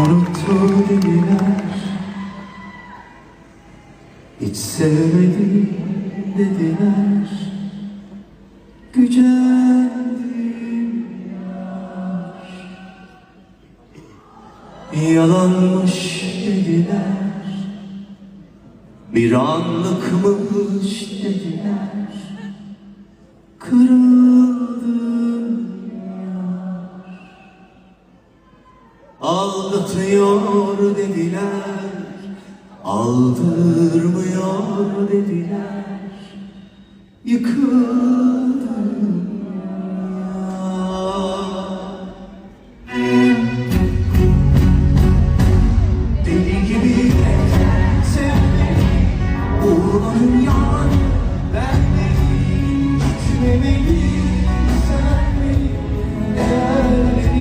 Unuttu dediler Hiç sevmedim dediler. Gücendim Yalanmış dediler. Bir anlıkmış dediler? Kırıldım Aldatıyor dediler Aldırmıyor dediler. Yıkıldım Deli gibi sevdim Uğurlarım yan